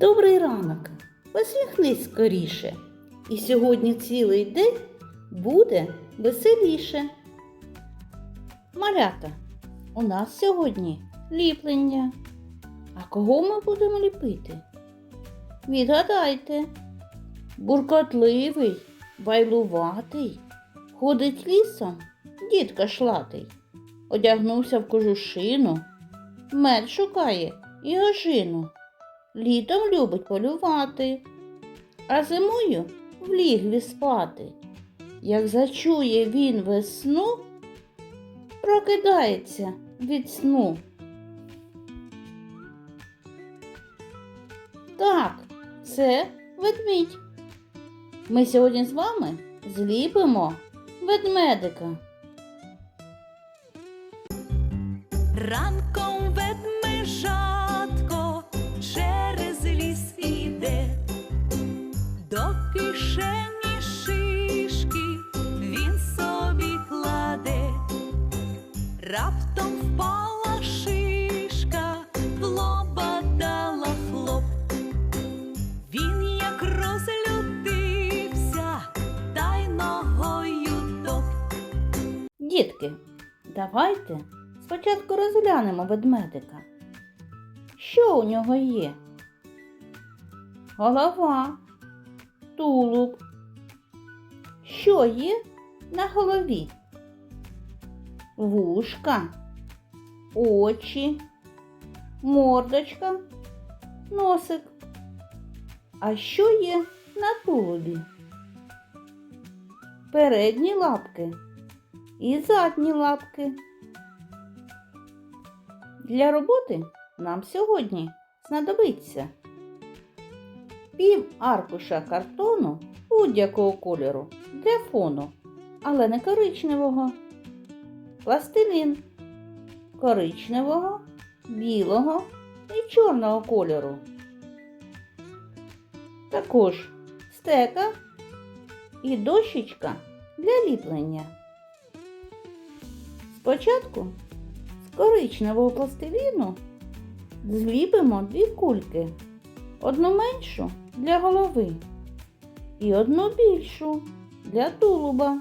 Добрий ранок. Посміхнись скоріше. І сьогодні цілий день буде веселіше. Малята, у нас сьогодні ліплення. А кого ми будемо ліпити? Відгадайте. Буркотливий, байлуватий, ходить лісом, дід кашлатий, одягнувся в кожушину, мед шукає і ожину. Літом любить полювати, а зимою в лігві спати. Як зачує він весну, прокидається від сну. Так, це ведмідь. Ми сьогодні з вами зліпимо ведмедика. Ранком ведмежатко Дітки, давайте спочатку розглянемо ведмедика. Що у нього є? Голова, тулуб. Що є на голові? Вушка, очі, мордочка, носик. А що є на тулубі? Передні лапки і задні лапки. Для роботи нам сьогодні знадобиться пів аркуша картону будь-якого кольору для фону, але не коричневого, пластилін коричневого, білого і чорного кольору. Також стека і дощечка для ліплення. Спочатку з коричневого пластиліну зліпимо дві кульки. Одну меншу для голови і одну більшу для тулуба.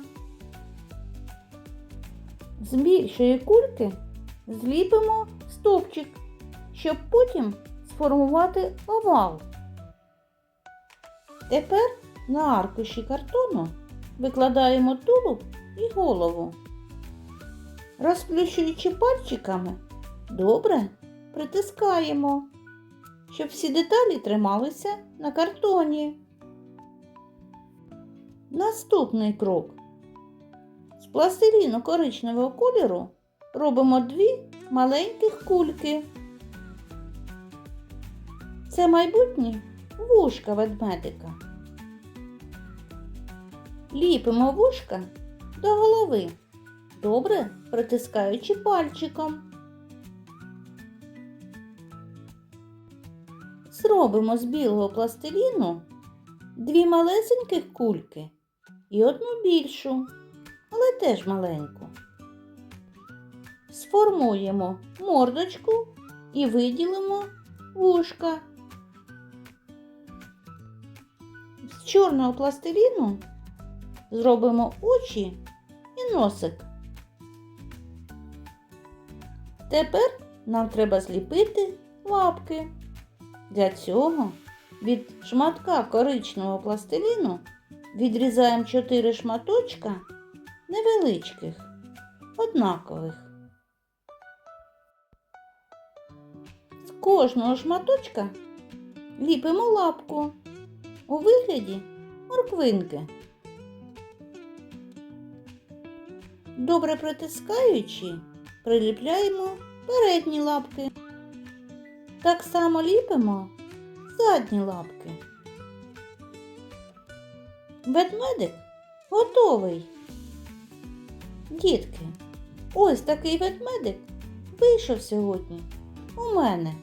З більшої кульки зліпимо стовпчик, щоб потім сформувати овал. Тепер на аркуші картону викладаємо тулуб і голову. Розплющуючи пальчиками, добре притискаємо, щоб всі деталі трималися на картоні. Наступний крок. З пластиліну коричневого кольору робимо дві маленьких кульки. Це майбутні вушка ведмедика. Ліпимо вушка до голови добре притискаючи пальчиком. Зробимо з білого пластиліну дві малесеньких кульки і одну більшу, але теж маленьку. Сформуємо мордочку і виділимо вушка. З чорного пластиліну зробимо очі і носик. Тепер нам треба зліпити лапки. Для цього від шматка коричневого пластиліну відрізаємо 4 шматочка невеличких, однакових. З кожного шматочка ліпимо лапку у вигляді морквинки. Добре притискаючи, приліпляємо передні лапки. Так само ліпимо задні лапки. Ведмедик готовий. Дітки, ось такий ведмедик вийшов сьогодні у мене.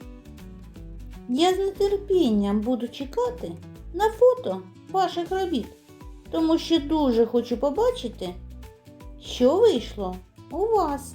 Я з нетерпінням буду чекати на фото ваших робіт, тому що дуже хочу побачити, що вийшло у вас.